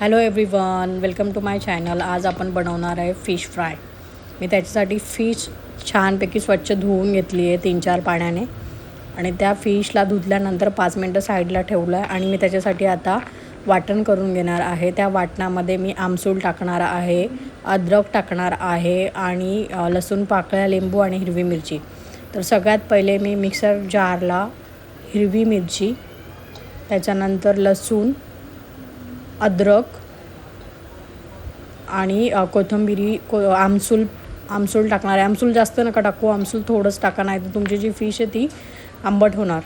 Hello everyone welcome to my channel आज आपण बनवणार आहे फिश फ्राय मी त्याच्यासाठी फिश छानपैकी स्वच्छ धुवून घेतली आहे तीन चार पाण्याने. आणि त्या फिशला धुतल्यानंतर पाच मिनटं साईडला ठेवलं आहे आणि मी त्याच्यासाठी आता वाटण करून घेणार आहे. त्या वाटणामध्ये मी आमसूल टाकणार आहे अद्रक टाकणार आहे आणि लसूण पाकळ्या लिंबू आणि हिरवी मिरची. तर सगळ्यात पहिले मी मिक्सर जारला हिरवी मिरची त्याच्यानंतर लसूण अद्रक आणि कोथंबिरी को आमसूल आमसूल टाकणार आहे. आमसूल जास्त नका टाकू. आमसूल थोडंच टाका नाही तर तुमची जी फिश आहे ती आंबट होणार.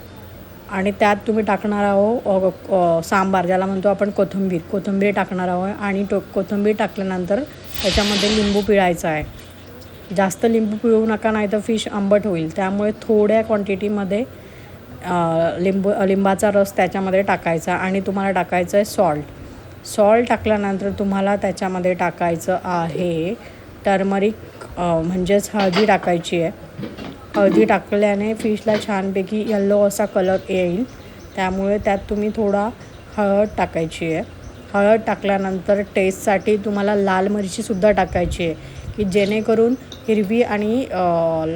आणि त्यात तुम्ही टाकणार आहो सांबार ज्याला म्हणतो आपण कोथिंबीर. कोथिंबीर टाकणार आहोत आणि टो कोथिंबीर टाकल्यानंतर त्याच्यामध्ये लिंबू पिळायचा आहे. जास्त लिंबू पिळू नका नाही तर फिश आंबट होईल. त्यामुळे थोड्या क्वांटिटीमध्ये लिंबू लिंबाचा रस त्याच्यामध्ये टाकायचा. आणि तुम्हाला टाकायचं आहे सॉल्ट सॉल्ट टाकल्यानंतर तुम्हाला त्याच्यामध्ये टाकायचं आहे. टर्मरिक म्हणजेच हळदी टाकायची आहे. हळदी टाकल्याने फिशला छानपैकी येल्लो असा कलर येईल. त्यामुळे त्यात तुम्ही थोडा हळद टाकायची आहे. हळद टाकल्यानंतर टेस्टसाठी तुम्हाला लाल मिरचीसुद्धा टाकायची आहे की जेणेकरून हिरवी आणि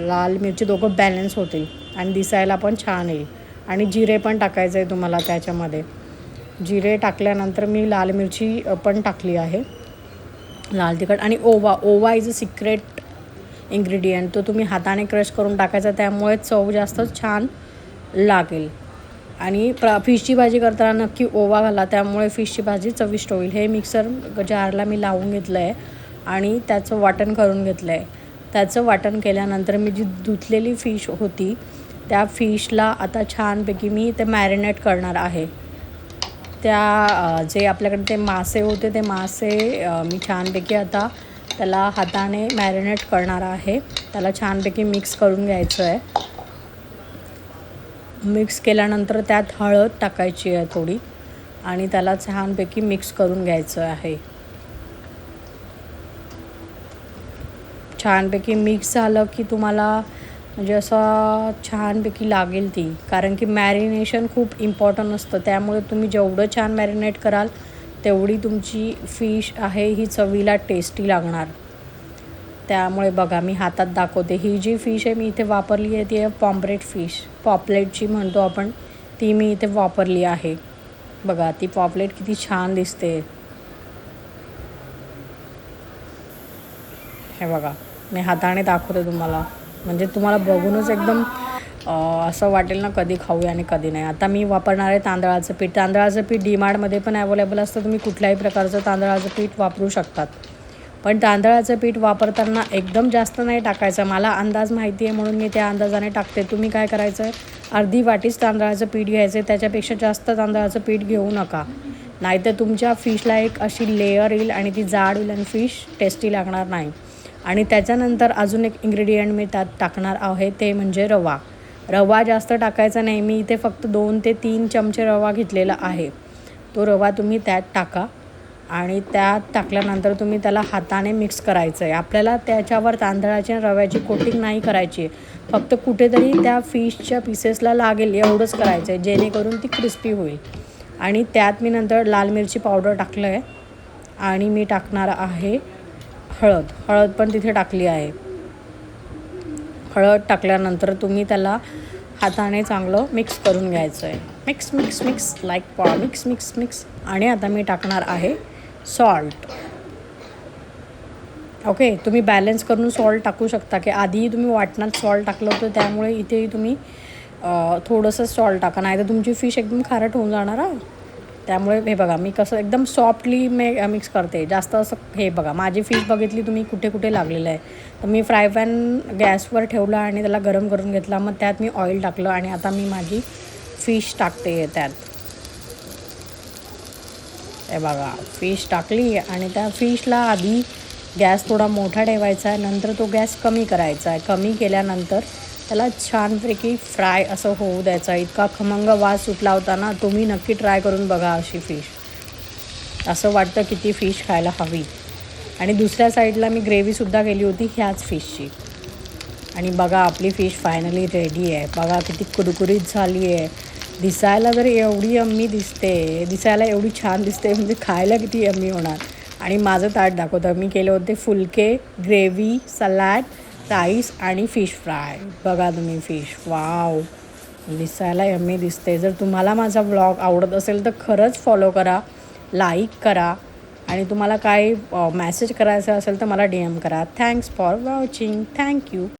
लाल मिरची दोघं बॅलन्स होतील आणि दिसायला पण छान येईल. आणि जिरे पण टाकायचं आहे तुम्हाला त्याच्यामध्ये. जिरे टाकल्यानंतर मी लाल मिरची पण टाकली आहे. लाल तिखट आणि ओवा. ओवा इज अ सिक्रेट इन्ग्रेडियंट तो तुम्ही हाताने क्रश करून टाकायचा त्यामुळे चव जास्त छान लागेल. आणि प्र फिशची भाजी करताना नक्की ओवा घाला त्यामुळे फिशची भाजी चविष्ट होईल. हे मिक्सर जारला मी लावून घेतलं आहे आणि त्याचं वाटण करून घेतलं आहे त्याचं वाटण केल्यानंतर मी जी धुतलेली फिश होती त्या फिशला आता छानपैकी मी ते मॅरिनेट करणार आहे. त्या जे आपल्याकडे ते मासे होते ते मासे मी छानपैकी आता त्याला हाताने मॅरिनेट करणार आहे. त्याला छानपैकी मिक्स करून घ्यायचं आहे मिक्स केल्यानंतर त्यात हळद टाकायची आहे थोडी आणि त्याला छानपैकी मिक्स करून घ्यायचं आहे. छानपैकी मिक्स झालं की तुम्हाला म्हणजे असं छानपैकी लागेल ती. कारण की मॅरिनेशन खूप इम्पॉर्टंट असतं. त्यामुळे तुम्ही जेवढं छान मॅरिनेट कराल तेवढी तुमची फिश आहे ही चवीला टेस्टी लागणार. त्यामुळे बघा मी हातात दाखवते. ही जी फिश आहे मी इथे वापरली आहे ती आहे पॉम्ब्रेट फिश पॉपलेटची म्हणतो आपण ती मी इथे वापरली आहे. बघा ती पॉपलेट किती छान दिसते. हे बघा मी हाताने दाखवते तुम्हाला. म्हणजे तुम्हाला बघूनच एकदम असं वाटेल ना कधी खाऊया आणि कधी नाही. आता मी वापरणार आहे तांदळाचं पीठ. तांदळाचं पीठ डीमार्टमध्ये पण अवेलेबल असतं. तुम्ही कुठल्याही प्रकारचं तांदळाचं पीठ वापरू शकतात. पण तांदळाचं पीठ वापरताना एकदम जास्त नाही टाकायचं. मला अंदाज माहिती आहे म्हणून मी त्या अंदाजाने टाकते. तुम्ही काय करायचं? आहे अर्धी वाटीच तांदळाचं पीठ घ्यायचं. आहे त्याच्यापेक्षा जास्त तांदळाचं पीठ घेऊ नका. नाहीतर तुमच्या फिशला एक अशी लेअर येईल आणि ती जाड होईल आणि फिश टेस्टी लागणार नाही. आणि त्याच्यानंतर अजून एक इन्ग्रेडियंट मी त्यात टाकणार आहे ते म्हणजे रवा. रवा जास्त टाकायचा नाही मी इथे फक्त दोन ते तीन चमचे रवा घेतलेला आहे. तो रवा तुम्ही त्यात टाका आणि त्यात टाकल्यानंतर तुम्ही त्याला हाताने मिक्स करायचं आहे आपल्याला त्याच्यावर तांदळाची आणि रव्याची कोटिंग नाही करायची. आहे फक्त कुठेतरी त्या फिशच्या पीसेसला लागेल एवढंच करायचं आहे जेणेकरून ती क्रिस्पी होईल. आणि त्यात मी नंतर लाल मिरची पावडर टाकलं आहे आणि मी टाकणार आहे हळद. हळद पण तिथे टाकली आहे. हळद टाकल्यानंतर तुम्ही त्याला हाताने चांगलं मिक्स करून घ्यायचं आहे मिक्स मिक्स मिक्स लाईक पॉ मिक्स मिक्स मिक्स आणि आता मी टाकणार आहे सॉल्ट ओके तुम्ही बॅलन्स करून सॉल्ट टाकू शकता की आधीही तुम्ही वाटणात सॉल्ट टाकलं होतं त्यामुळे इथेही तुम्ही थोडंसं सॉल्ट टाका. नाही तर तुमची फिश एकदम खारट होऊन जाणार हा. त्यामुळे हे बघा मी कसं एकदम सॉफ्टली मे मिक्स करते. जास्त असं हे बघा माझी फिश बघितली तुम्ही कुठे कुठे लागलेलं आहे. तर मी फ्राय पॅन गॅसवर ठेवला आणि त्याला गरम करून घेतला. मग त्यात मी ऑइल टाकलं आणि आता मी माझी फिश टाकते त्यात. हे बघा फिश टाकली आणि त्या फिशला आधी गॅस थोडा मोठा ठेवायचा आहे. नंतर तो गॅस कमी करायचा आहे. कमी केल्यानंतर त्याला छानपैकी फ्राय असं होऊ द्यायचा. इतका खमंग वास सुटला होता ना तुम्ही नक्की ट्राय करून बघा अशी फिश. असं वाटतं की ती फिश खायला हवी. आणि दुसऱ्या साईडला मी ग्रेव्हीसुद्धा केली होती ह्याच फिशची. आणि बघा आपली फिश फायनली रेडी आहे. बघा किती कुरकुरीत झाली आहे. दिसायला जर एवढी अम्मी दिसते दिसायला एवढी छान दिसते म्हणजे खायला किती अम्मी होणार. आणि माझं ताट दाखवतं. मी केले होते फुलके ग्रेव्ही सलाड राईस आणि फिश फ्राय. बघा तुम्ही फिश. वाव. दिसायला यम्मी दिसते. जर तुम्हाला माझा ब्लॉग आवडत असेल तर खरंच फॉलो करा लाईक करा आणि तुम्हाला काय मेसेज करायचा असेल तर मला डी एम करा. Thanks for watching thank you